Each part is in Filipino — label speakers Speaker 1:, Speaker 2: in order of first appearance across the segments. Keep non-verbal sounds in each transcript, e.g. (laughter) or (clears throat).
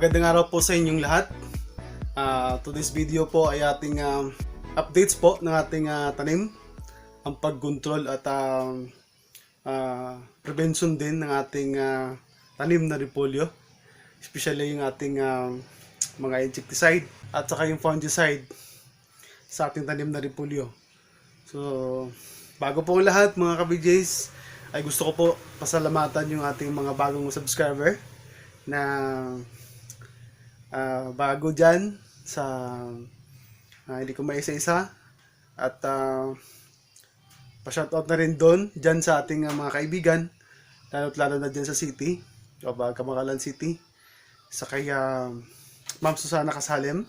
Speaker 1: araw po sa inyong lahat. Ah, to this video po ay ating um, updates po ng ating ah, tanim, ang pagkontrol at um, ah, prevention din ng ating ah, tanim na repolyo. Especially yung ating um, mga insecticide at saka yung fungicide sa ating tanim na repolyo. So, bago po ang lahat mga ka-BJs, ay gusto ko po pasalamatan yung ating mga bagong subscriber na ah, bago dyan sa ah, hindi ko maisa-isa. At uh, pa-shoutout na rin doon dyan sa ating ah, mga kaibigan. Lalo't lalo na dyan sa city. O ba Kamakalan City. Sa kaya Ma'am Susana Kasalem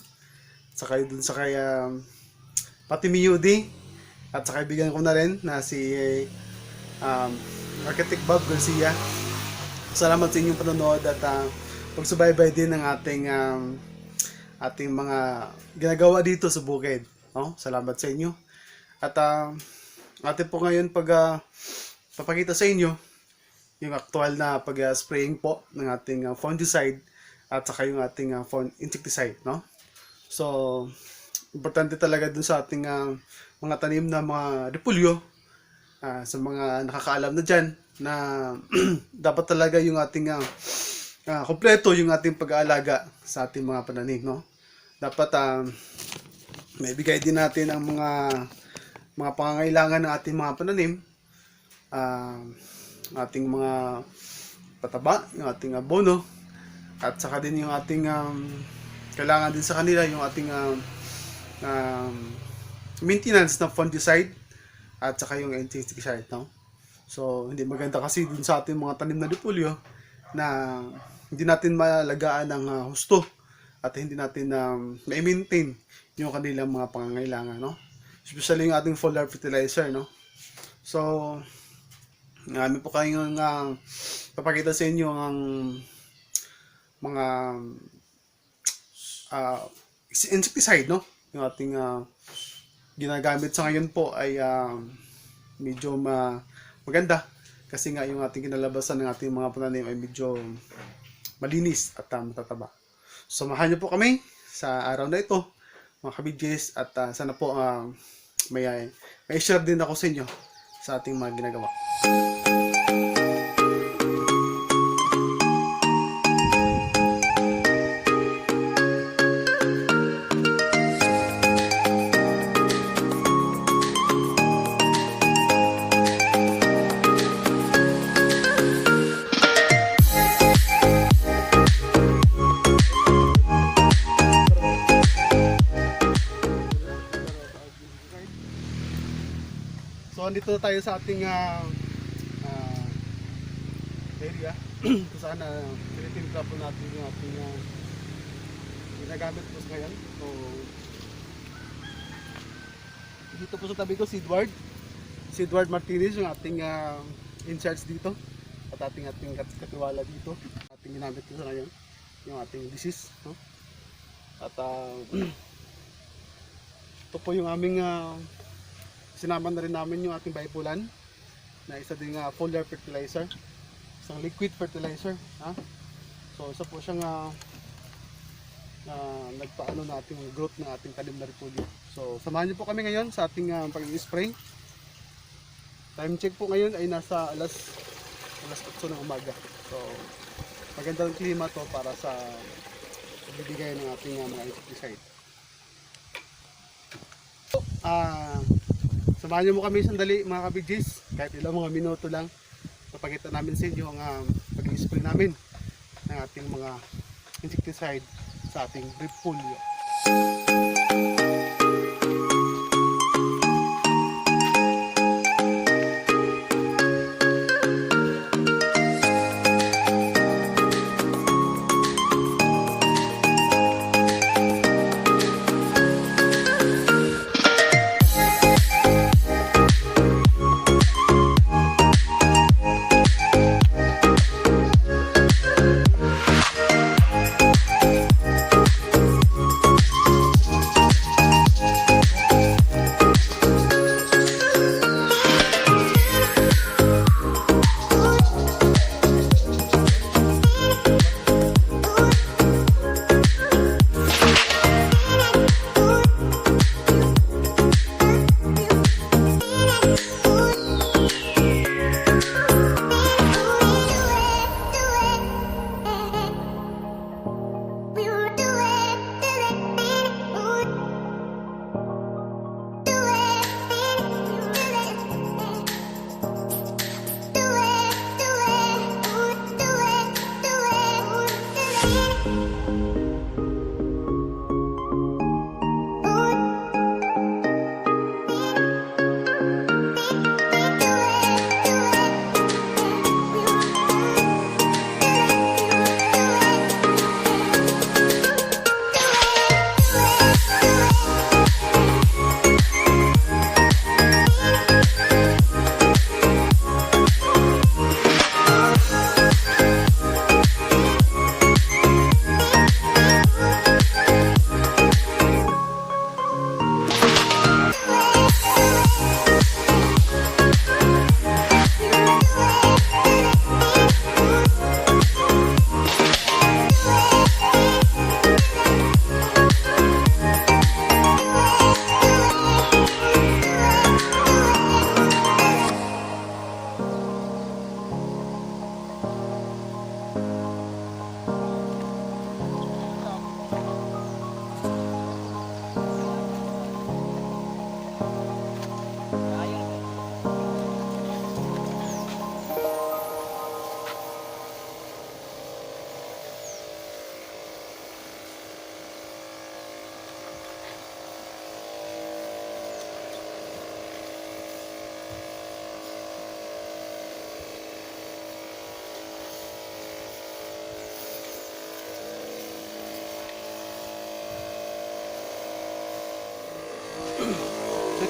Speaker 1: sa kaya dun sa kaya pati Miyudi. At sa kaibigan ko na rin na si um, Architect Bob Garcia. Salamat sa inyong panonood at uh, pagsubaybay din ng ating um, ating mga ginagawa dito sa bukid. No? Salamat sa inyo. At uh, atin po ngayon pag uh, papakita sa inyo yung actual na pag-spraying po ng ating uh, fungicide at saka yung ating uh, insecticide. No? So, importante talaga dun sa ating uh, mga tanim na mga repulyo Ah, sa mga nakakaalam na dyan na (clears throat) dapat talaga yung ating uh, uh, kompleto yung ating pag-aalaga sa ating mga pananim no dapat uh, may bigay din natin ang mga mga pangangailangan ng ating mga pananim uh, ating mga pataba yung ating abono at saka din yung ating um, kailangan din sa kanila yung ating um, um, maintenance ng fungicide at saka yung insecticide, no? So, hindi maganda kasi dun sa ating mga tanim na repolyo na hindi natin malagaan ng uh, husto at hindi natin um, ma-maintain yung kanilang mga pangangailangan, no? Especially yung ating foliar fertilizer, no? So, namin po kayong uh, papakita sa inyo ang mga uh, insecticide, no? Yung ating uh, ginagamit sa ngayon po ay uh, medyo ma maganda kasi nga yung ating kinalabasan ng ating mga pananim ay medyo malinis at uh, matataba. Samahan niyo po kami sa araw na ito mga kabidjes at uh, sana po uh, may, may share din ako sa inyo sa ating mga ginagawa. So, andito na tayo sa ating ah, ah, area (clears throat) kung saan uh, tinitintra po natin yung ating ah, ginagamit po ngayon. So, dito po sa tabi ko si Edward. Si Edward Martinez, yung ating ah, in charge dito. At ating ating kat- katiwala dito. Ating ginamit po sa ngayon. Yung ating disease. No? At ah, (clears throat) ito po yung aming ah, sinama na rin namin yung ating bipolan na isa din nga foliar fertilizer. Isang liquid fertilizer ha? so isa po siyang uh, uh, nagpaano natin yung growth ng ating tanim na so samahan niyo po kami ngayon sa ating uh, pag-spray time check po ngayon ay nasa alas alas 8 ng umaga. So magandang klima to para sa pagbibigay ng ating uh, mga insecticide. Ah Samahan niyo mo kami sandali mga kabigis, kahit ilang mga minuto lang. Papakita namin sa inyo ang um, pag-spray namin ng ating mga insecticide sa ating repolyo.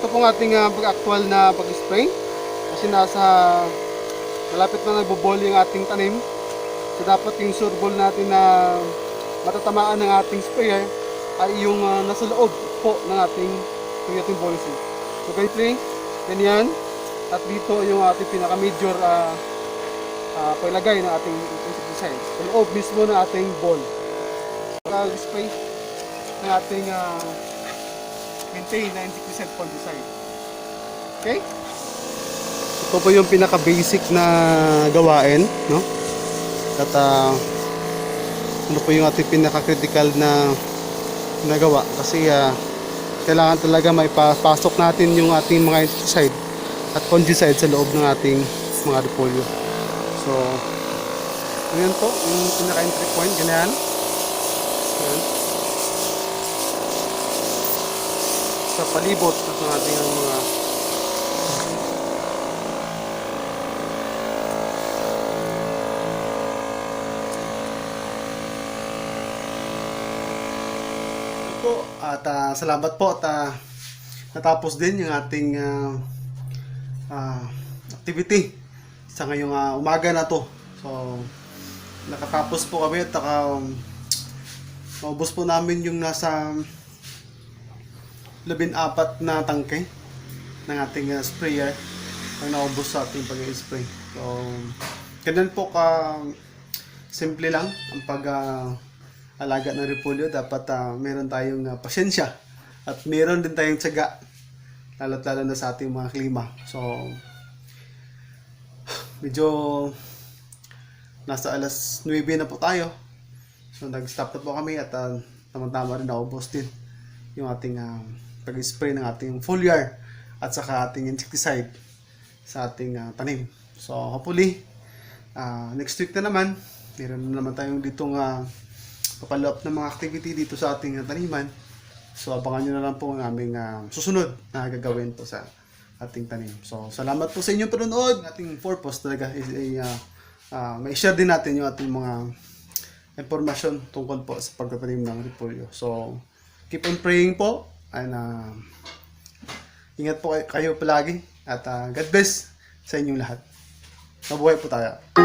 Speaker 1: Ito pong ating ah, pag-actual na pag-spray. Kasi nasa malapit na nagbobol yung ating tanim. So dapat yung surbol natin na matatamaan ng ating sprayer ay yung ah, nasa loob po ng ating ng policy. So ganito eh, ganyan. At dito yung ating pinaka-major uh, uh, pailagay ng ating insecticide. Sa loob mismo ng ating ball. Pag-spray ng ating uh, maintain na insecticide fungicide. Okay? Ito po yung pinaka-basic na gawain, no? At ah, ano po yung ating pinaka-critical na nagawa kasi ah, kailangan talaga maipasok natin yung ating mga insecticide at fungicide sa loob ng ating mga repolyo. So, ganyan po, yung pinaka-entry point, ganyan. Ganyan. Sa palibot ng ating mga po at ah, salamat po at ah, natapos din yung ating ah, ah, activity sa ngayong ah, umaga na to. So nakatapos po kami at naka um, naubos po namin yung nasa labing apat na tangke ng ating ah, sprayer ang naubos sa ating pag-spray. So ganun po ka simple lang ang pag ah, alaga ng repolyo, dapat ah, meron tayong ah, pasyensya at meron din tayong tiyaga lalo't lalo na sa ating mga klima. So, medyo nasa alas 9 na po tayo. So, nag-stop na po kami at uh, tamang-tama rin naubos din yung ating ah, pag-spray ng ating foliar at saka ating insecticide sa ating ah, tanim. So, hopefully, ah, next week na naman, meron na naman tayong ditong uh, papalop ng mga activity dito sa ating uh, taniman. So abangan nyo na lang po ang aming uh, susunod na gagawin po sa ating tanim. So salamat po sa inyong panonood. Ating purpose talaga is ay uh, uh, mai-share din natin yung ating mga impormasyon tungkol po sa pagtatanim ng repolyo. So keep on praying po and uh, ingat po kayo, palagi at uh, God bless sa inyong lahat. Mabuhay po tayo.